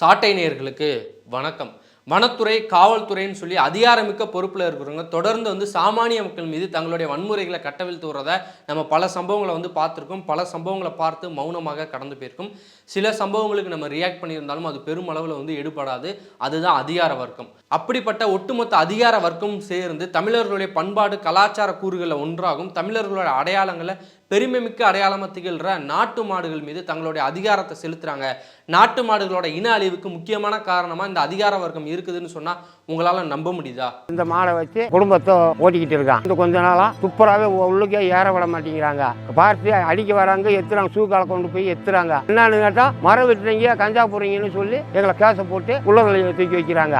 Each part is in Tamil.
சாட்டை நேர்களுக்கு வணக்கம். வனத்துறை காவல்துறைன்னு சொல்லி அதிகாரமிக்க பொறுப்பில் இருக்கிறவங்க தொடர்ந்து வந்து சாமானிய மக்கள் மீது தங்களுடைய வன்முறைகளை கட்டவிழ்த்து வர்றத நம்ம பல சம்பவங்களை வந்து பார்த்துருக்கோம். பல சம்பவங்களை பார்த்து மௌனமாக கடந்து போயிருக்கும். சில சம்பவங்களுக்கு நம்ம ரியாக்ட் பண்ணியிருந்தாலும் அது பெருமளவில் வந்து எடுபடாது அதுதான் அதிகார வர்க்கம். அப்படிப்பட்ட ஒட்டுமொத்த அதிகார வர்க்கம் சேர்ந்து தமிழர்களுடைய பண்பாடு கலாச்சார கூறுகளில் ஒன்றாகும். தமிழர்களோட அடையாளங்களை பெருமைமிக்க அடையாளமாக திகழ்கிற நாட்டு மாடுகள் மீது தங்களுடைய அதிகாரத்தை செலுத்துறாங்க. நாட்டு மாடுகளோட இன அழிவுக்கு முக்கியமான காரணமாக இந்த அதிகார வர்க்கம் இருக்குதுன்னு சொன்னால் உங்களால் நம்ப முடியுதா? இந்த மாடை வச்சு குடும்பத்தை ஓட்டிக்கிட்டு இருக்கான் இந்த கொஞ்ச நாளாக சூப்பராகவே உள்ளுக்கே ஏற விட மாட்டேங்கிறாங்க. பார்த்து அடிக்க வராங்க எத்துறாங்க சூக்கால கொண்டு போய் எத்துறாங்க. என்னன்னு கேட்டால் மரம் வெட்டுறீங்க கஞ்சா போடுறீங்கன்னு சொல்லி எங்களை கேச போட்டு உள்ளங்களை தூக்கி வைக்கிறாங்க.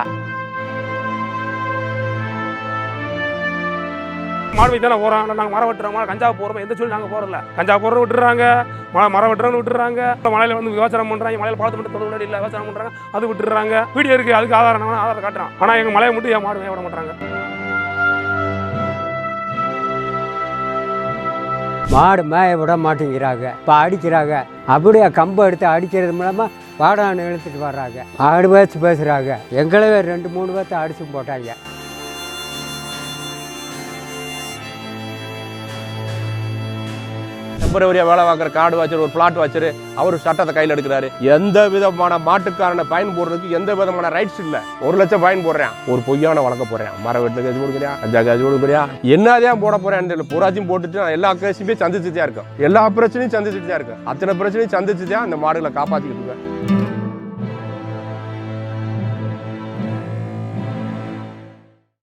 மாடு வைத்தால போகிறோம் நாங்கள் மரம் வெட்டுறோம். மரம் கஞ்சா போகிறோம் எந்த சொல்லி நாங்கள் போகிறதில்ல கஞ்சா போடுற விட்டுறாங்க மரம் மரம் வெட்டுறோன்னு விட்டுறாங்க மலையில் வந்து விவசாயம் பண்ணுறாங்க மலையில் பார்த்து மட்டும் தொடர்பு இல்லை விவசாயம் பண்ணுறாங்க அது விட்டுறாங்க வீடியோ இருக்குது அதுக்கு ஆதாரம் ஆதாரம் காட்டுறான். ஆனால் எங்கள் மலையை மட்டும் என் மாடு விட மாட்டாங்க மாடு மேய விட மாட்டேங்கிறாங்க. இப்போ அடிக்கிறாங்க. அப்படியே கம்பை எடுத்து அடிக்கிறது மூலமாக வாடான்னு இழுத்துட்டு வர்றாங்க. ஆடு பேச்சு பேசுகிறாங்க எங்களவே ரெண்டு மூணு பேர்த்த அடிச்சு போட்டாங்க. டெம்பரவரியாக வேலை பார்க்குற காடு வாச்சர் ஒரு பிளாட் வாச்சர் அவர் சட்டத்தை கையில் எடுக்கிறாரு. எந்த விதமான மாட்டுக்காரனை பயன் போடுறதுக்கு எந்த விதமான ரைட்ஸ் இல்லை. ஒரு லட்சம் பயன் போடுறேன். ஒரு பொய்யான வழக்க போடுறேன். மர வெட்டு கட்சி கொடுக்குறியா? அஞ்சா கட்சி கொடுக்குறியா? என்னதான் போட போறேன் தெரியல பூராத்தையும் போட்டுட்டு நான் எல்லா கேஸுமே சந்திச்சுட்டே தான் இருக்கேன். எல்லா பிரச்சனையும் சந்திச்சுட்டு தான் இருக்கேன். அத்தனை பிரச்சனையும் சந்திச்சு தான் அந்த மாடுகளை காப்பாற்றிக்கிட்டு இருக்கேன்.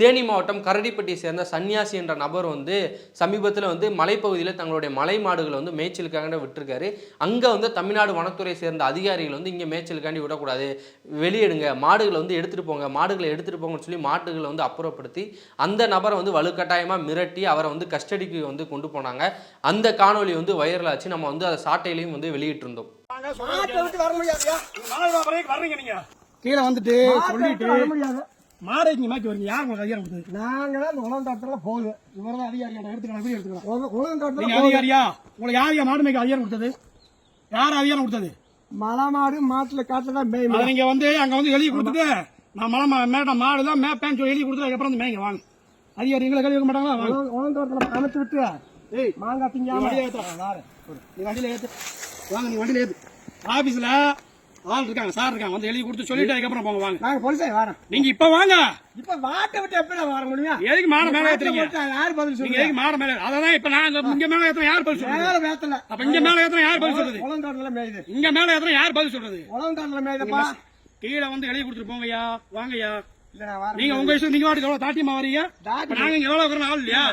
தேனி மாவட்டம் கரடிப்பட்டியை சேர்ந்த சன்னியாசி என்ற நபர் வந்து சமீபத்தில் வந்து மலைப்பகுதியில் தங்களுடைய மலை மாடுகளை வந்து மேய்ச்சலுக்காக விட்டுருக்காரு. அங்கே வந்து தமிழ்நாடு வனத்துறை சேர்ந்த அதிகாரிகள் வந்து இங்கே மேய்ச்சலுக்காண்டி விடக்கூடாது. வெளியிடுங்க. மாடுகளை வந்து எடுத்துகிட்டு போங்க. மாடுகளை எடுத்துகிட்டு போங்கன்னு சொல்லி மாடுகளை வந்து அப்புறப்படுத்தி அந்த நபரை வந்து வலுக்கட்டாயமாக மிரட்டி அவரை வந்து கஸ்டடிக்கு வந்து கொண்டு போனாங்க. அந்த காணொளி வந்து வைரல் ஆச்சு. நம்ம வந்து அதை சாட்டையிலையும் வந்து வெளியிட்டிருந்தோம். கீழே வந்துட்டு சொல்லிட்டு மாடை இங்க மாத்தி வரீங்க யார் உங்களுக்கு அதிகாரம் கொடுத்தது? நாங்க தான் உலகத்தாட்டத்துல போகுது. இவர் தான் அதிகாரி எடுத்துக்கலாம் எப்படி எடுத்துக்கலாம் நீங்க உலகத்தாட்டத்துல அதிகாரியா? உங்களுக்கு யார் மாடு மேய்க்க அதிகாரம் கொடுத்தது? யார் அதிகாரம் கொடுத்தது? மலை மாடு மாட்டுல காட்டுல தான் அதை நீங்க வந்து அங்க வந்து எழுதி கொடுத்துட்டு நான் மலை மா- மேட்ட மாடு தான் மேப்பேன்னு சொல்லி எழுதி கொடுத்துட்டு அதுக்கப்புறம் வந்து மேய்ங்க வாங்க. அதிகாரி எங்களை கழுவி மாட்டாங்களா? வாங்க. உலகத்தாட்டத்துல அமைச்சு விட்டு ஏய் மாங்காய் நீ திங்காம வண்டியில ஏத்து. நீ வண்டியில ஏத்து. வாங்க நீ வண்டியில ஏத்து. ஆபீஸ்ல ஆள் இருக்காங்க சார் இருக்காங்க. வந்து எழுதி கொடுத்து சொல்லிட்டு அதுக்கப்புறம் போங்க வாங்க. நாங்க போலீஸே வரோம் நீங்க இப்ப வாங்க. இப்ப வாட்டை விட்டு எப்படி வர முடியும்? எதுக்கு மாட மேல ஏத்துறீங்க? யார் பதில் சொல்லுங்க? எதுக்கு மாட மேல? அதான் இப்ப நான் இங்க- மேல ஏத்துறேன் யார் பதில் சொல்றது? மேல வேத்தல அப்ப இங்க மேல ஏத்துறேன் யார் பதில் சொல்றது? உலகத்தாட்டத்துல மேயுது. இங்க மேல ஏத்துறேன் யார் பதில் சொல்றது? உலகத்தாட்டத்துல மேயுதப்பா. கீழே வந்து எழுதி கொடுத்துட்டு போங்கய்யா. வாங்கய்யா. நீங்க உங்க இஷ்டம் நீங்க வாட்டுக்கு எவ்வளவு தாட்டியமா வரீங்க? நாங்க இங்க எவ்வளவு ஆள் இல்லையா?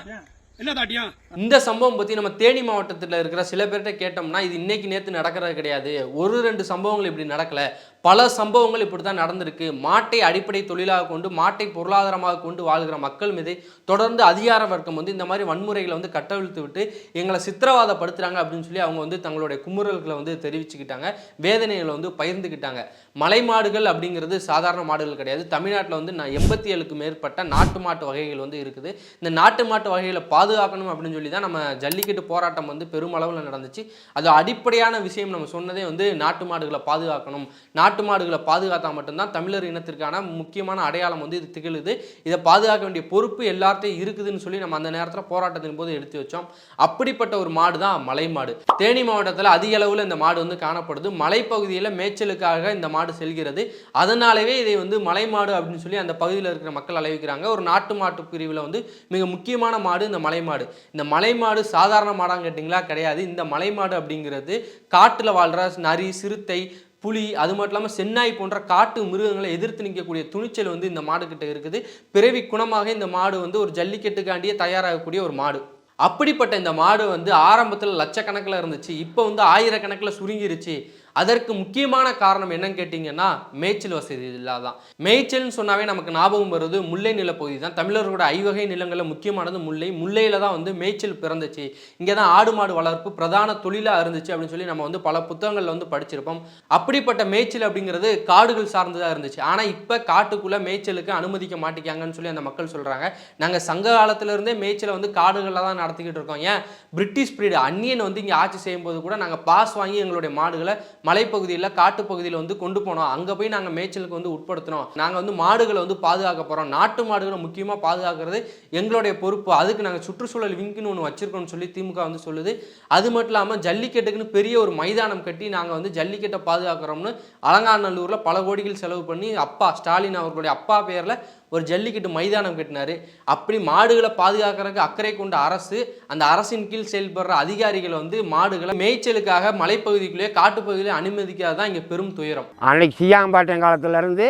என்ன தாட்டியம்? இந்த சம்பவம் பற்றி நம்ம தேனி மாவட்டத்தில் இருக்கிற சில பேர்கிட்ட கேட்டோம்னா இது இன்னைக்கு நேற்று நடக்கிறது கிடையாது. ஒரு ரெண்டு சம்பவங்கள் இப்படி நடக்கலை. பல சம்பவங்கள் இப்படி தான் நடந்திருக்கு. மாட்டை அடிப்படை தொழிலாக கொண்டு மாட்டை பொருளாதாரமாக கொண்டு வாழ்கிற மக்கள் மீது தொடர்ந்து அதிகார வர்க்கம் வந்து இந்த மாதிரி வன்முறைகளை வந்து கட்டவிழ்த்து விட்டு எங்களை சித்திரவாதப்படுத்துகிறாங்க அப்படின்னு சொல்லி அவங்க வந்து தங்களுடைய குமுறல்களை வந்து தெரிவிச்சுக்கிட்டாங்க. வேதனைகளை வந்து பகிர்ந்துக்கிட்டாங்க. மலை மாடுகள் அப்படிங்கிறது சாதாரண மாடுகள் கிடையாது. தமிழ்நாட்டில் வந்து நான் எண்பத்தி ஏழுக்கு மேற்பட்ட நாட்டு மாட்டு வகைகள் வந்து இருக்குது. இந்த நாட்டு மாட்டு வகைகளை பாதுகாக்கணும் அப்படின்னு சொல்லி தான் நம்ம ஜல்லிக்கட்டு போராட்டம் வந்து பெருமளவில் நடந்துச்சு. அது அடிப்படையான விஷயம். நம்ம சொன்னதே வந்து நாட்டு மாடுகளை பாதுகாக்கணும். நாட்டு மாடுகளை பாதுகாத்தா மட்டும்தான் தமிழர் இனத்திற்கான முக்கியமான அடையாளம் வந்து இது திகழுது. இதை பாதுகாக்க வேண்டிய பொறுப்பு எல்லார்ட்டையும் இருக்குதுன்னு சொல்லி நம்ம அந்த நேரத்தில் போராட்டத்தின் போது எடுத்து வச்சோம். அப்படிப்பட்ட ஒரு மாடு தான் மலை மாடு. தேனி மாவட்டத்தில் அதிக அளவில் இந்த மாடு வந்து காணப்படுது. மலைப்பகுதியில் மேய்ச்சலுக்காக இந்த மாடு செல்கிறது. அதனாலவே இதை வந்து மலை மாடு அப்படின்னு சொல்லி அந்த பகுதியில் இருக்கிற மக்கள் அழைக்கிறாங்க ஒரு நாட்டு மாட்டு பிரிவில் வந்து மிக முக்கியமான மாடு இந்த மலை மாடு. இந்த மலை மாடு சாதாரண மாடான்னு கேட்டிங்களா? கிடையாது. இந்த மலை மாடு அப்படிங்கிறது காட்டில் வாழ்கிற நரி சிறுத்தை புலி அது மட்டும் இல்லாமல் சென்னாய் போன்ற காட்டு மிருகங்களை எதிர்த்து நிற்கக்கூடிய துணிச்சல் வந்து இந்த மாடுக்கிட்ட இருக்குது. பிறவி குணமாக இந்த மாடு வந்து ஒரு ஜல்லிக்கட்டுக்காண்டியே தயாராகக்கூடிய ஒரு மாடு. அப்படிப்பட்ட இந்த மாடு வந்து ஆரம்பத்தில் லட்சக்கணக்கில் இருந்துச்சு. இப்போ வந்து ஆயிரக்கணக்கில் சுருங்கிருச்சு. அதற்கு முக்கியமான காரணம் என்னன்னு கேட்டிங்கன்னா மேய்ச்சல் வசதி இல்லாதான். மேய்ச்சல்னு சொன்னாவே நமக்கு ஞாபகம் வருது முல்லை நிலப்பகுதி தான். தமிழர்களோட ஐவகை நிலங்களில் முக்கியமானது முல்லை. முல்லையில் தான் வந்து மேய்ச்சல் பிறந்துச்சு. இங்கே தான் ஆடு மாடு வளர்ப்பு பிரதான தொழிலாக இருந்துச்சு அப்படின்னு சொல்லி நம்ம வந்து பல புத்தகங்களில் வந்து படிச்சிருப்போம். அப்படிப்பட்ட மேய்ச்சல் அப்படிங்கிறது காடுகள் சார்ந்ததாக இருந்துச்சு. ஆனால் இப்போ காட்டுக்குள்ளே மேய்ச்சலுக்கு அனுமதிக்க மாட்டேங்காங்கன்னு சொல்லி அந்த மக்கள் சொல்கிறாங்க நாங்கள் சங்க காலத்திலிருந்தே மேய்ச்சலை வந்து காடுகளில் தான் நடத்திக்கிட்டு இருக்கோம். ஏன்? பிரிட்டிஷ் பிரீடு அந்நியன் வந்து இங்கே ஆட்சி செய்யும்போது கூட நாங்கள் பாஸ் வாங்கி எங்களுடைய மாடுகளை மலைப்பகுதியில் காட்டுப்பகுதியில் வந்து கொண்டு போனோம். அங்கே போய் நாங்கள் மேய்ச்சலுக்கு வந்து உட்படுத்தினோம். நாங்கள் வந்து மாடுகளை வந்து பாதுகாக்க போகிறோம் நாட்டு மாடுகளை முக்கியமாக பாதுகாக்கிறது எங்களுடைய பொறுப்பு. அதுக்கு நாங்கள் சுற்றுச்சூழல் விங்குன்னு ஒன்று வச்சுருக்கோம்னு சொல்லி திமுக வந்து சொல்லுது. அது மட்டும் இல்லாமல் ஜல்லிக்கட்டுக்குன்னு பெரிய ஒரு மைதானம் கட்டி நாங்கள் வந்து ஜல்லிக்கட்டை பாதுகாக்கிறோம்னு அலங்காநல்லூரில் பல கோடிகள் செலவு பண்ணி அப்பா ஸ்டாலின் அவர்களுடைய அப்பா பேரில் ஒரு ஜல்லிக்கட்டு மைதானம் கட்டினாரு. அப்படி மாடுகளை பாதுகாக்கிறதுக்கு அக்கறை கொண்ட அரசு அந்த அரசின் கீழ் செயல்படுற அதிகாரிகள் வந்து மாடுகளை மேய்ச்சலுக்காக மலைப்பகுதிக்குள்ளேயே காட்டுப்பகுதியிலே அனுமதிக்காது தான் இங்கே பெரும் துயரம். அன்னைக்கு சியாம்பாட்டன் காலத்துலேருந்து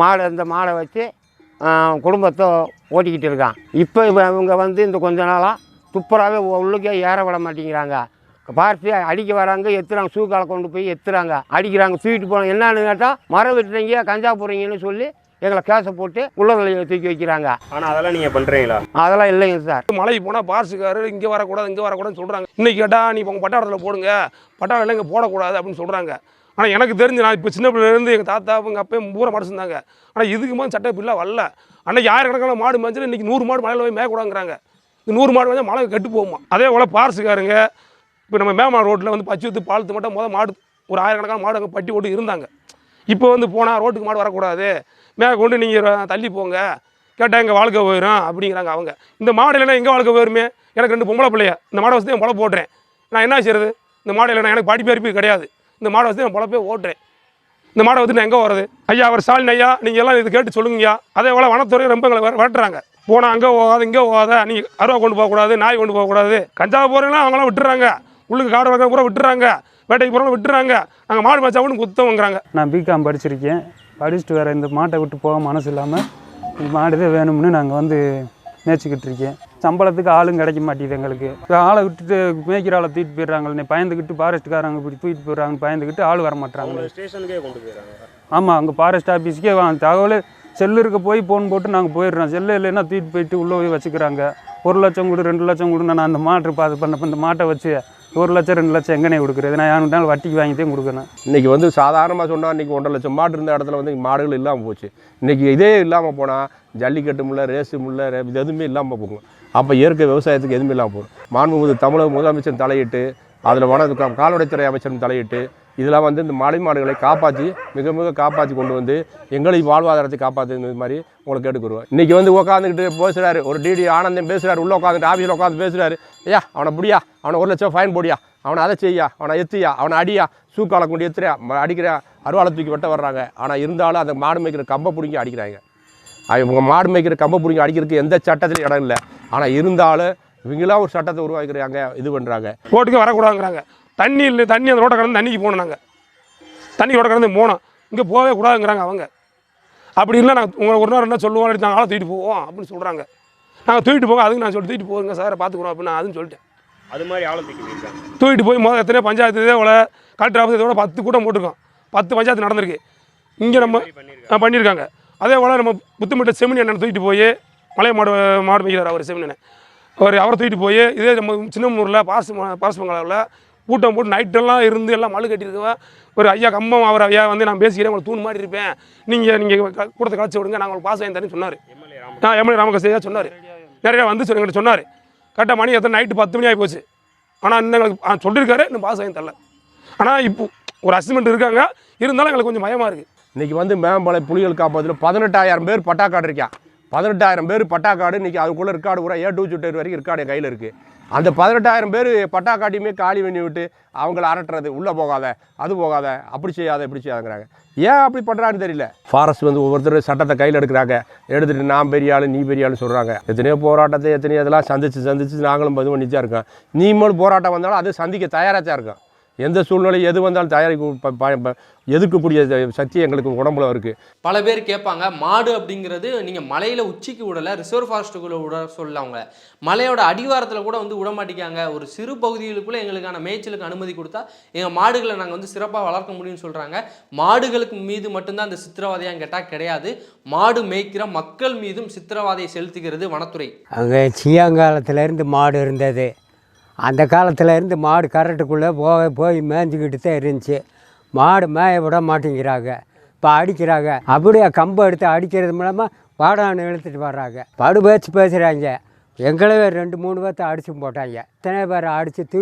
மாடு இந்த மாடை வச்சு குடும்பத்தை ஓட்டிக்கிட்டு இருக்கான். இப்போ இவங்க வந்து இந்த கொஞ்ச நாளாக துப்புராகவே உள்ளுக்கே ஏற விட மாட்டேங்கிறாங்க. பார்த்து அடிக்க வராங்க எத்துறாங்க சூக்கால கொண்டு போய் எத்துறாங்க. அடிக்கிறாங்க தூக்கிட்டு போனாங்க என்னன்னு கேட்டால் மரம் வெட்டுறீங்க கஞ்சா போடுறீங்கன்னு சொல்லி எங்களை கேஸை போட்டு உள்ளதில் தூக்கி வைக்கிறாங்க. ஆனால் அதெல்லாம் நீங்கள் பண்ணுறீங்களா அதெல்லாம் இல்லைங்க சார். மலைக்கு போனால் பார்ஸுக்காரர் இங்கே வரக்கூடாது இங்கே வரக்கூடாதுன்னு சொல்கிறாங்க இன்னைக்கு கேட்டால் நீ உங்கள் பட்டாளத்தில் போடுங்க. பட்டாளத்தில் இங்கே போடக்கூடாது அப்படின்னு சொல்கிறாங்க ஆனால் எனக்கு தெரிஞ்சு நான் இப்போ சின்ன பிள்ளைலேருந்து எங்கள் தாத்தா எங்கள் அப்பையும் பூரா மாடு இருந்தாங்க ஆனால் இதுக்கு மேலே சட்ட பிள்ளை வரல. அன்னைக்கு ஆயிரக்கணக்கான மாடு மேய்ச்சல் இன்னைக்கு நூறு மாடு மலையில் போய் மேயக்கூடாங்கிறாங்க இந்த நூறு மாடு வந்து மழை கெட்டு போகுமா? அதே போல் பார்ஸுக்காரங்க இப்போ நம்ம மேமா ரோட்டில் வந்து பச்சை ஊற்று பாலத்து மட்டும் முதல் மாடு ஒரு ஆயிரக்கணக்கான மாடு அங்கே பட்டி போட்டு இருந்தாங்க. இப்போ வந்து போனால் ரோட்டுக்கு மாடு வரக்கூடாது. மேலே கொண்டு நீங்கள் தள்ளி போங்க. கேட்டால் எங்கள் வாழ்க்கை போயிடும் அப்படிங்கிறாங்க அவங்க. இந்த மாடு இல்லைன்னா எங்கே வாழ்க்கை போயிருமே? எனக்கு ரெண்டு பொம்பளை பிள்ளைய. இந்த மாடை வசதி என் பொழப்பு போட்டுறேன் நான் என்ன செய்யறது? இந்த மாடு இல்லைன்னா எனக்கு படிப்பு அறிப்பு கிடையாது. இந்த மாடை வசதி என் பொழப்பே ஓட்டுறேன். இந்த மாடை வந்து நான் எங்கே வர்றது ஐயா அவர் ஸ்டாலின் ஐயா நீங்கள் எல்லாம் இது கேட்டு சொல்லுங்கய்யா. அதே போல் வனத்துறை ரொம்ப எங்களை விர- விரட்டுறாங்க. போனால் அங்கே போகாத இங்கே போகாத நீ அருவா கொண்டு போகக்கூடாது நாய் கொண்டு போகக்கூடாது. கஞ்சா போகிறீங்களா அவங்களாம் விட்டுறாங்க. உள்ளுக்கு காடு வளர்க்க பூரா விட்டுறாங்க. வேட்டைக்கு போகிறோம் விட்டுறாங்க. நாங்கள் மாடு மேய்ச்சாவும் குத்தவங்கிறாங்க நான் பிகாம் படிச்சிருக்கேன். படிச்சுட்டு வேறு இந்த மாட்டை விட்டு போக மனசு இல்லாமல் இந்த மாடு தான் வேணும்னு நாங்கள் வந்து மேய்ச்சிக்கிட்டு இருக்கேன். சம்பளத்துக்கு ஆளும் கிடைக்க மாட்டேங்குது எங்களுக்கு. இப்போ ஆளை விட்டுட்டு மேய்க்கிற ஆளை தூக்கிட்டு போயிடுறாங்களே பயந்துக்கிட்டு ஃபாரஸ்ட்டுக்காரங்க இப்படி தூக்கிட்டு போயிடுறாங்க பயந்துக்கிட்டு ஆள் வர மாட்டாங்க ஆமாம் அங்கே ஃபாரஸ்ட் ஆஃபீஸுக்கே தகவல் செல்லு இருக்க போய் ஃபோன் போட்டு நாங்கள் போயிடுறோம். செல்லு இல்லைன்னா தூக்கிட்டு போயிட்டு உள்ளே போய் வச்சுக்கிறாங்க. ஒரு லட்சம் கொடு ரெண்டு லட்சம் கொடு நான் அந்த மாட்டு பார்த்து பண்ண இந்த மாட்டை வச்சு ஒரு லட்சம் ரெண்டு லட்சம் எங்கனே கொடுக்குறது நான் யாருனாலும் வட்டிக்கு வாங்கி தான் கொடுக்கணும் இன்னைக்கு வந்து சாதாரணமாக சொன்னால் இன்னைக்கு ஒன்றரை லட்சம் மாடு இருந்த இடத்துல வந்து மாடுகள் இல்லாமல் போச்சு. இன்றைக்கி இதே இல்லாமல் போனால் ஜல்லிக்கட்டு முல்லை ரேஸு முல்லை ரே- இது எதுவுமே இல்லாமல் போகும். அப்போ இயற்கை விவசாயத்துக்கு எதுவுமே இல்லாமல் போகும். மாண்புமிகு தமிழக முதலமைச்சர் தலையிட்டு அதில் வன கால்நடைத்துறை அமைச்சரும் தலையிட்டு இதெல்லாம் வந்து இந்த மலை மாடுகளை காப்பாற்றி மிக மிக காப்பாற்றி கொண்டு வந்து எங்களை வாழ்வாதாரத்தை காப்பாற்றுறது மாதிரி உங்களை கேட்டுக்குருவோம் இன்றைக்கி வந்து உட்காந்துக்கிட்டு பேசுகிறாரு ஒரு டிடி ஆனந்தம் பேசுகிறாரு உள்ளே உட்காந்துட்டு ஆஃபீஸில் உட்காந்து பேசுகிறாரு ஐயா அவனை புடியா? அவனை ஒரு லட்சம் ஃபைன் போடியா? அவனை அதை செய்யா அவனை எத்தியா? அவனை அடியா? சூக்காலை கொண்டு எத்துறியா ம- அடிக்கிற அருவாளை தூக்கி வெட்ட வர்றாங்க. ஆனால் இருந்தாலும் அந்த மாடு மேய்க்கிற கம்பை பிடிங்கி அடிக்கிறாங்க. இவங்க மாடு மேய்க்கிற கம்பை பிடிங்கி அடிக்கிறதுக்கு எந்த சட்டத்திலையும் இடம் இல்லை. ஆனால் இருந்தாலும் இவங்களாம் ஒரு சட்டத்தை உருவாக்கிறாங்க இது பண்ணுறாங்க கோர்ட்டுக்கு வரக்கூடாதுங்கிறாங்க. தண்ணி இல்லை தண்ணி அந்த ரோட்டை கடந்து தண்ணிக்கு போகணும் நாங்கள் தண்ணி ரோட்டை கடந்து போனோம் இங்கே போகவே கூடாதுங்கிறாங்க அவங்க. அப்படி இல்லை நாங்கள் உங்களை ஒரு நாள் என்ன சொல்லுவோம் நாங்கள் ஆளை தூக்கிட்டு போவோம் அப்படின்னு சொல்கிறாங்க நாங்கள் தூக்கிட்டு போங்க அதுக்கு நான் சொல்லி தூக்கிட்டு போங்க சார் பார்த்துக்குறோம் அப்படின்னு நான் அதுன்னு சொல்லிட்டேன். அது மாதிரி ஆளை தூக்கி போயிருக்காங்க தூக்கிட்டு போய் முதல் எத்தனை பஞ்சாயத்து இதே போல் கலெக்டர் ஆஃபீஸ் இதோட பத்து கூட்டம் போட்டிருக்கோம். பத்து பஞ்சாயத்து நடந்திருக்கு. இங்கே நம்ம பண்ணியிருக்காங்க. அதே போல் நம்ம புத்துமிட்ட செமினி அண்ணன் தூக்கிட்டு போய் மலை மாடு மாடு மேய்க்கிறார் அவர் செமினி அவர் அவரை தூக்கிட்டு போய் இதே நம்ம சின்னமூரில் பாசு பாசு பங்களாவில் கூட்டம் போட்டு நைட்டெல்லாம் இருந்து எல்லாம் மழு கட்டியிருக்கவ ஒரு ஐயா கம்பம் அவர் ஐயா வந்து நான் பேசிக்கிறேன் உங்களுக்கு தூண் மாதிரி இருப்பேன். நீங்கள் நீங்கள் கூட்டத்தை கழிச்சு விடுங்க நான் உங்களுக்கு பாஸ் வாங்கி தரேன்னு சொன்னார். எம்எல்ஏ ராம நான் எம்எல்ஏ ராமகிருஷ்ண ஐயா சொன்னார். நிறையா வந்து எங்கிட்ட சொன்னார். கரெக்டாக மணி எத்தனை நைட்டு பத்து மணி ஆகி போச்சு ஆனால் இன்னும் எங்களுக்கு சொல்லியிருக்காரு இன்னும் பாஸ் வாங்கி தரல. ஆனால் இப்போ ஒரு அசிஸ்மெண்ட் இருக்காங்க. இருந்தாலும் எங்களுக்கு கொஞ்சம் பயமாக இருக்குது இன்னைக்கு வந்து மேம்பாளைய புலிகள் காப்பகத்தில் பதினெட்டாயிரம் பேர் பட்டாக்காடு இருக்கான் பதினெட்டாயிரம் பேர் பட்டாக்காடு இன்னைக்கு அதுக்குள்ளே இருக்காடு பூரா ஏ டூ சுட்டர் வரைக்கும் இருக்காடு என் கையில் இருக்குது அந்த பதினெட்டாயிரம் பேர் பட்டாக்காட்டியுமே காலி பண்ணி விட்டு அவங்கள அரட்டுறது. உள்ளே போகாத அது போகாத அப்படி செய்யாத இப்படி செய்யாதுங்கிறாங்க. ஏன் அப்படி பண்ணுறான்னு தெரியல. ஃபாரஸ்ட் வந்து ஒவ்வொருத்தர் சட்டத்தை கையில் எடுக்கிறாங்க. எடுத்துகிட்டு நான் பெரிய ஆளு நீ பெரிய ஆளுன்னு சொல்கிறாங்க எத்தனையோ போராட்டத்தை எத்தனையோ இதெல்லாம் சந்திச்சு சந்திச்சு நாங்களும் பதிவு பண்ணிட்டு இருக்கோம். நீ மேலும் போராட்டம் வந்தாலும் அது சந்திக்க தயாராக தான் இருக்கோம். எந்த சூழ்நிலை எது வந்தாலும் தயாரிக்க எதிர்க்கக்கூடிய சக்தி எங்களுக்கு உடம்புல இருக்குது பல பேர் கேட்பாங்க மாடு அப்படிங்கிறது நீங்கள் மலையில் உச்சிக்கு விடலை ரிசர்வ் ஃபாரஸ்ட்டுக்குள்ளே விட சொல்லல அவங்க மலையோட அடிவாரத்தில் கூட வந்து விட மாட்டேங்காங்க ஒரு சிறு பகுதிகளுக்குள்ளே எங்களுக்கான மேய்ச்சலுக்கு அனுமதி கொடுத்தா எங்கள் மாடுகளை நாங்கள் வந்து சிறப்பாக வளர்க்க முடியும்னு சொல்கிறாங்க மாடுகளுக்கு மீது மட்டும்தான் அந்த சித்திரவதையான்னு கேட்டால் கிடையாது. மாடு மேய்க்கிற மக்கள் மீதும் சித்திரவதையை செலுத்துகிறது வனத்துறை. அங்கே சியாங்காலத்துலேருந்து மாடு இருந்தது. அந்த காலத்தில் இருந்து மாடு கரட்டுக்குள்ளே போய் போய் மேய்ஞ்சிக்கிட்டு தான் இருந்துச்சு. மாடு மேய விட மாட்டேங்கிறாங்க. இப்போ அடிக்கிறாங்க. அப்படியே கம்பை எடுத்து அடிக்கிறது மூலமாக வாடான்னு இழுத்துட்டு வர்றாங்க. படு பேச்சு பேசுகிறாங்க எங்களவே ரெண்டு மூணு பேர்த்த அடிச்சு போட்டாங்க. இத்தனை பேரை அடித்து தூ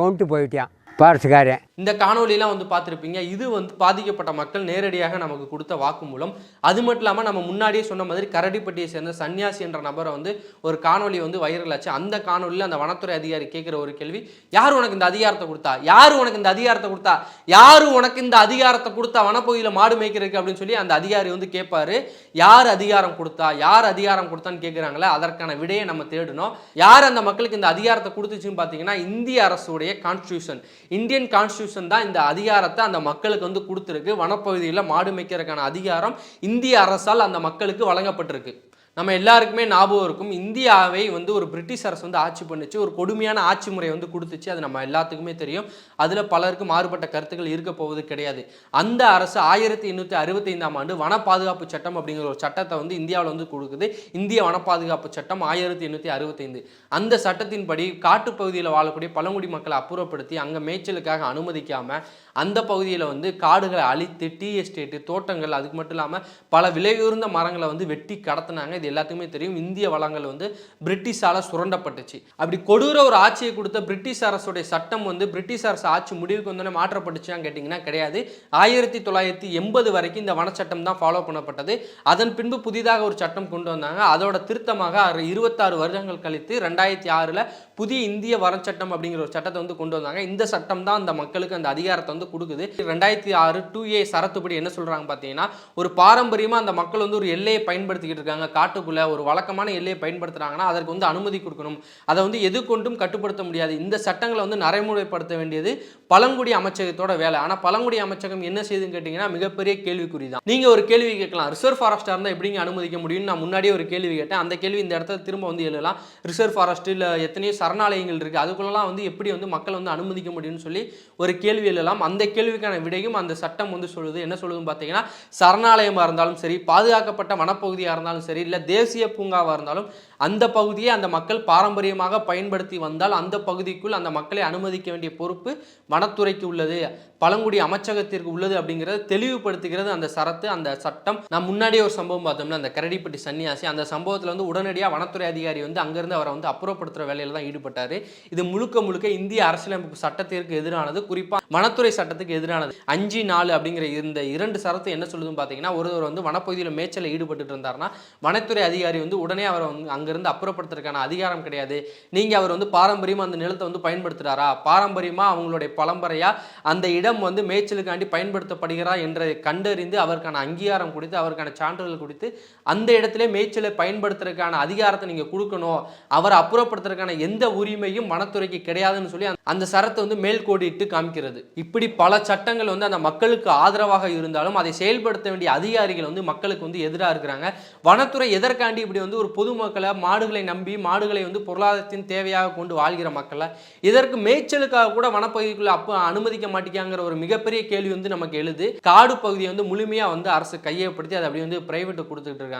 கொண்டு போயிட்டான். பாரசுக்காரன் இந்த காணொலியெல்லாம் வந்து பார்த்துருப்பீங்க. இது வந்து பாதிக்கப்பட்ட மக்கள் நேரடியாக நமக்கு கொடுத்த வாக்குமூலம். அது மட்டும் இல்லாமல் நம்ம முன்னாடியே சொன்ன மாதிரி கரடிப்பட்டியை சேர்ந்த சன்னியாசி என்ற நபரை வந்து ஒரு காணொலி வந்து வைரல் ஆச்சு. அந்த காணொலியில் அந்த வனத்துறை அதிகாரி கேட்குற ஒரு கேள்வி யார் உனக்கு இந்த அதிகாரத்தை கொடுத்தா? யார் உனக்கு இந்த அதிகாரத்தை கொடுத்தா? யார் உனக்கு இந்த அதிகாரத்தை கொடுத்தா வனப்பகுதியில் மாடு மேய்க்கிறதுக்கு? அப்படின்னு சொல்லி அந்த அதிகாரி வந்து கேட்பாரு. யார் அதிகாரம் கொடுத்தா? யார் அதிகாரம் கொடுத்தான்னு கேட்குறாங்களே அதற்கான விடையை நம்ம தேடணும். யார் அந்த மக்களுக்கு இந்த அதிகாரத்தை கொடுத்துச்சுன்னு பார்த்தீங்கன்னா இந்திய அரசுடைய கான்ஸ்டியூஷன் இந்தியன் கான்ஸ்டியூஷன் தான் இந்த அதிகாரத்தை அந்த மக்களுக்கு வந்து கொடுத்துருக்கு. வனப்பகுதியில் மாடு மேய்க்கிறதுக்கான அதிகாரம் இந்திய அரசால் அந்த மக்களுக்கு வழங்கப்பட்டிருக்கு. நம்ம எல்லாருக்குமே ஞாபகம் இருக்கும். இந்தியாவை வந்து ஒரு பிரிட்டிஷ் அரசு வந்து ஆட்சி பண்ணுச்சு. ஒரு கொடுமையான ஆட்சி முறை வந்து கொடுத்துச்சு. அது நம்ம எல்லாத்துக்குமே தெரியும். அதில் பலருக்கு மாறுபட்ட கருத்துக்கள் இருக்க போவது கிடையாது. அந்த அரசு ஆயிரத்தி எண்ணூற்றி அறுபத்தைந்தாம் ஆண்டு வன பாதுகாப்பு சட்டம் அப்படிங்கிற ஒரு சட்டத்தை வந்து இந்தியாவில் வந்து கொடுக்குது. இந்திய வன பாதுகாப்பு சட்டம் ஆயிரத்தி எண்ணூற்றி அறுபத்தைந்து. அந்த சட்டத்தின்படி காட்டுப்பகுதியில் வாழக்கூடிய பழங்குடி மக்களை அப்புறப்படுத்தி அங்கே மேய்ச்சலுக்காக அனுமதிக்காமல் அந்த பகுதியில் வந்து காடுகளை அழித்து டீ எஸ்டேட்டு தோட்டங்கள் அதுக்கு மட்டும் இல்லாமல் பல விலையுயர்ந்த மரங்களை வந்து வெட்டி கடத்தினாங்க. இது எல்லாத்துக்குமே தெரியும். இந்திய வளங்கள் வந்து பிரிட்டிஷால சுரண்டப்பட்டுச்சு. அப்படி கொடூர ஒரு ஆட்சியை கொடுத்த பிரிட்டிஷ் அரசுடைய சட்டம் வந்து பிரிட்டிஷ் அரசு ஆட்சி முடிவுக்கு வந்தோடனே மாற்றப்பட்டுச்சான்னு கேட்டிங்கன்னா கிடையாது. ஆயிரத்தி தொள்ளாயிரத்தி எண்பது வரைக்கும் இந்த வனச்சட்டம் தான் ஃபாலோ பண்ணப்பட்டது. அதன் பின்பு புதிதாக ஒரு சட்டம் கொண்டு வந்தாங்க. அதோட திருத்தமாக இருபத்தாறு வருடங்கள் கழித்து ரெண்டாயிரத்தி ஆறில் புதிய இந்திய வரச்சட்டம் அப்படிங்கிற ஒரு சட்டத்தை வந்து கொண்டு வந்தாங்க. இந்த சட்டம் தான் அந்த மக்களுக்கு அந்த அதிகாரத்தை வந்து கொடுக்குது. ரெண்டாயிரத்தி ஆறு டூ ஏ சரத்துப்படி என்ன சொல்கிறாங்க பார்த்தீங்கன்னா ஒரு பாரம்பரியமாக அந்த மக்கள் வந்து ஒரு எல்லையை பயன்படுத்திக்கிட்டு இருக்காங்க. காட்டு நாட்டுக்குள்ளே ஒரு வழக்கமான எல்லையை பயன்படுத்துகிறாங்கன்னா அதற்கு வந்து அனுமதி கொடுக்கணும். அதை வந்து எது கொண்டும் கட்டுப்படுத்த முடியாது. இந்த சட்டங்களை வந்து நடைமுறைப்படுத்த வேண்டியது பழங்குடி அமைச்சகத்தோட வேலை. ஆனால் பழங்குடி அமைச்சகம் என்ன செய்யுதுன்னு கேட்டிங்கன்னா மிகப்பெரிய கேள்விக்குறி தான் நீங்கள் ஒரு கேள்வி கேட்கலாம். ரிசர்வ் ஃபாரஸ்ட்டாக இருந்தால் எப்படிங்க அனுமதிக்க முடியும்னு நான் முன்னாடியே ஒரு கேள்வி கேட்டேன். அந்த கேள்வி இந்த இடத்துல திரும்ப வந்து எழுதலாம். ரிசர்வ் ஃபாரஸ்ட் இல்லை எத்தனையோ சரணாலயங்கள் இருக்குது அதுக்குள்ளலாம் வந்து எப்படி வந்து மக்கள் வந்து அனுமதிக்க முடியும்னு சொல்லி ஒரு கேள்வி எழுதலாம். அந்த கேள்விக்கான விடையும் அந்த சட்டம் வந்து சொல்லுது. என்ன சொல்லுதுன்னு பார்த்தீங்கன்னா சரணாலயமாக இருந்தாலும் சரி பாதுகாக்கப்பட்ட வனப்பகுதியாக இருந்தாலும் சரி இல்லை தேசிய பூங்காவாக இருந்தாலும் அந்த பகுதியை அந்த மக்கள் பாரம்பரியமாக பயன்படுத்தி வந்தால் அந்த பகுதிக்குள் அந்த மக்களை அனுமதிக்க வேண்டிய பொறுப்பு வனத்துறைக்கு உள்ளது. பழங்குடி அமைச்சகத்திற்கு உள்ளது அப்படிங்கிறத தெளிவுபடுத்துகிறது அந்த சரத்து அந்த சட்டம். நான் முன்னாடியே ஒரு சம்பவம் பார்த்தோம்னா அந்த கரடிப்பட்டி சன்னியாசி. அந்த சம்பவத்தில் வந்து உடனடியாக வனத்துறை அதிகாரி வந்து அங்கேருந்து அவரை வந்து அப்புறப்படுத்துகிற வேலையில் தான் ஈடுபட்டார். இது முழுக்க முழுக்க இந்திய அரசியலமைப்பு சட்டத்திற்கு எதிரானது. குறிப்பாக வனத்துறை சட்டத்துக்கு எதிரானது. அஞ்சு நாலு அப்படிங்கிற இந்த இரண்டு சரத்து என்ன சொல்லுதுன்னு பார்த்தீங்கன்னா ஒருவர் வந்து வனப்பகுதியில் மேய்ச்சலில் ஈடுபட்டு இருந்தார்னா வனத்துறை அதிகாரி வந்து உடனே அவரை வந்து அங்கேருந்து அப்புறப்படுத்துறதுக்கான அதிகாரம் கிடையாது. நீங்கள் அவர் வந்து பாரம்பரியமாக அந்த நிலத்தை வந்து பயன்படுத்துகிறாரா பாரம்பரியமாக அவங்களுடைய பரம்பரையாக அந்த இடம் வந்து மேய்ச்சலுக்காண்டி பயன்படுத்தப்படுகிறா என்ற கண்டறிந்து அவருக்கான அங்கீகாரம் கொடுத்து அவருக்கான சான்றிதழ் கொடுத்து அந்த இடத்துல மேய்ச்சலை பயன்படுத்துறதுக்கான அதிகாரத்தை நீங்கள் கொடுக்கணும். அவரை அப்புறப்படுத்துறதுக்கான எந்த உரிமையும் வனத்துறைக்கு கிடையாதுன்னு சொல்லி அந்த- அந்த சரத்தை வந்து மேல்கோடிட்டு காமிக்கிறது. இப்படி பல சட்டங்கள் வந்து அந்த மக்களுக்கு ஆதரவாக இருந்தாலும் அதை செயல்படுத்த வேண்டிய அதிகாரிகள் வந்து மக்களுக்கு வந்து எதிராக இருக்கிறாங்க. வனத்துறை எதற்காண்டி இப்படி வந்து ஒரு பொதுமக்களை மாடுகளை நம்பி மாடுகளை வந்து பொருளாதாரத்தின் தேவையாக கொண்டு வாழ்கிற மக்களை இதற்கு மேய்ச்சலுக்காக கூட வனப்பகுதிக்குள்ள அப்போ அனுமதிக்க மாட்டேங்கிற ஒரு மிகப்பெரிய கேள்வி வந்து நமக்கு எழுது. காடு பகுதியை வந்து முழுமையாக வந்து அரசு கையப்படுத்தி அதை அப்படி வந்து பிரைவேட்டு கொடுத்துக்கிட்டு இருக்காங்க.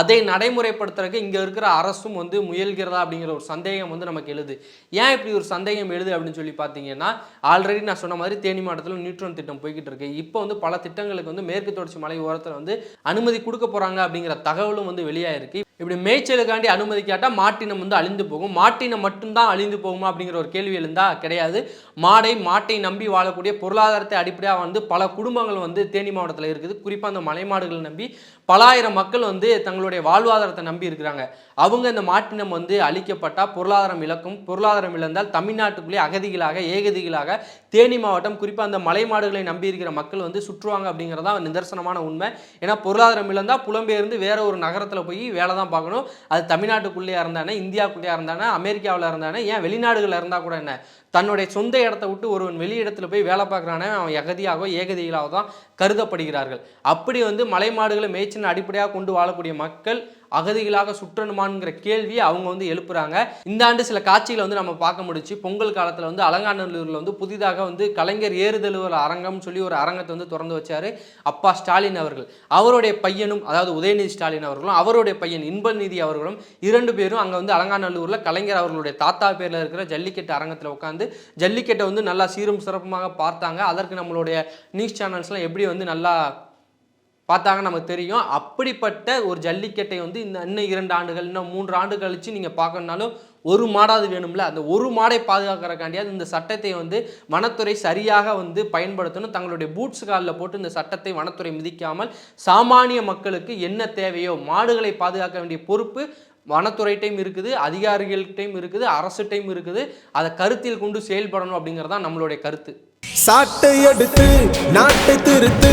அதை நடைமுறைப்படுத்துறதுக்கு இங்கே இருக்கிற அரசும் வந்து முயல்கிறதா அப்படிங்கிற ஒரு சந்தேகம் வந்து நமக்கு எழுது. ஏன் இப்படி ஒரு சந்தேகம் எழுது அப்படின்னு சொல்லி பார்த்தீங்கன்னா ஆல்ரெடி நான் சொன்ன மாதிரி தேனி மாவட்டத்தில் நியூட்ரன் திட்டம் போய்கிட்டு இருக்கு. இப்போ வந்து பல திட்டங்களுக்கு வந்து மேற்கு தொடர்ச்சி மலை ஓரத்தில் வந்து அனுமதி கொடுக்க போகிறாங்க அப்படிங்கிற தகவலும் வந்து வெளியாயிருக்கு. இப்படி மேய்ச்சலுக்காண்டி அனுமதிக்காட்டால் மாட்டினம் வந்து அழிந்து போகும். மாட்டினம் மட்டும்தான் அழிந்து போகுமா அப்படிங்கிற ஒரு கேள்வி எழுந்தா கிடையாது. மாடை மாட்டை நம்பி வாழக்கூடிய பொருளாதாரத்தை அடிப்படையாக வந்து பல குடும்பங்கள் வந்து தேனி மாவட்டத்தில் இருக்குது. குறிப்பாக அந்த மலை மாடுகளை நம்பி பலாயிரம் மக்கள் வந்து தங்களுடைய வாழ்வாதாரத்தை நம்பி இருக்கிறாங்க. அவங்க இந்த மாட்டினம் வந்து அழிக்கப்பட்டால் பொருளாதாரம் இழக்கும். பொருளாதாரம் இழந்தால் தமிழ்நாட்டுக்குள்ளே அகதிகளாக ஏகதிகளாக தேனி மாவட்டம் குறிப்பாக அந்த மலை மாடுகளை நம்பி இருக்கிற மக்கள் வந்து சுற்றுவாங்க அப்படிங்கிறதா நிதர்சனமான உண்மை. ஏன்னா பொருளாதாரம் இழந்தால் புலம்பெயர்ந்து வேற ஒரு நகரத்தில் போய் வேலை தான் பார்க்கணும். அது தமிழ்நாட்டுக்குள்ளேயா இருந்தானே இந்தியாவுக்குள்ளேயா இருந்தானே அமெரிக்காவில் இருந்தானே ஏன் வெளிநாடுகளில் இருந்தால் கூட என்ன? தன்னுடைய சொந்த இடத்த விட்டு ஒருவன் வெளி இடத்துல போய் வேலை பார்க்குறானே அவன் எகதியாகவோ ஏகதிகளாக தான் கருதப்படுகிறார்கள். அப்படி வந்து மலை மாடுகளை மேய்ச்சின்னு அடிப்படையாக கொண்டு வாழக்கூடிய மக்கள் அகதிகளாக சுற்றணுமான்ங்கிற கேள்வியை அவங்க வந்து எழுப்புறாங்க. இந்த ஆண்டு சில காட்சிகளை வந்து நம்ம பார்க்க முடிச்சு பொங்கல் காலத்தில் வந்து அலங்காநல்லூரில் வந்து புதிதாக வந்து கலைஞர் ஏறுதழுவல் அரங்கம்னு சொல்லி ஒரு அரங்கத்தை வந்து திறந்து வச்சார் அப்பா ஸ்டாலின் அவர்கள். அவருடைய பையனும் அதாவது உதயநிதி ஸ்டாலின் அவர்களும் அவருடைய பையன் இன்பநிதி அவர்களும் இரண்டு பேரும் அங்கே வந்து அலங்காநல்லூரில் கலைஞர் அவர்களுடைய தாத்தா பேரில் இருக்கிற ஜல்லிக்கட்டு அரங்கத்தில் உட்காந்து ஜல்லிக்கட்டை வந்து நல்லா சீரும் சிறப்புமாக பார்த்தாங்க. அதற்கு நம்மளுடைய நியூஸ் சேனல்ஸ்லாம் எப்படி வந்து நல்லா பார்த்தாங்க நமக்கு தெரியும். அப்படிப்பட்ட ஒரு ஜல்லிக்கட்டை வந்து இந்த இன்னும் இரண்டு ஆண்டுகள் இன்னும் மூன்று ஆண்டு கழிச்சு நீங்கள் பார்க்கணுனாலும் ஒரு மாடாவது வேணும்ல. அந்த ஒரு மாடை பாதுகாக்கிறக்காண்டியாவது இந்த சட்டத்தை வந்து வனத்துறை சரியாக வந்து பயன்படுத்தணும். தங்களுடைய பூட்ஸ் காலில் போட்டு இந்த சட்டத்தை வனத்துறை மிதிக்காமல் சாமானிய மக்களுக்கு என்ன தேவையோ மாடுகளை பாதுகாக்க வேண்டிய பொறுப்பு வனத்துறைட்டையும் இருக்குது அதிகாரிகள்கிட்டையும் இருக்குது அரசுட்டையும் இருக்குது. அதை கருத்தில் கொண்டு செயல்படணும் அப்படிங்கிறது தான் நம்மளுடைய கருத்து. சாட்டை எடுத்து நாட்டை திருத்து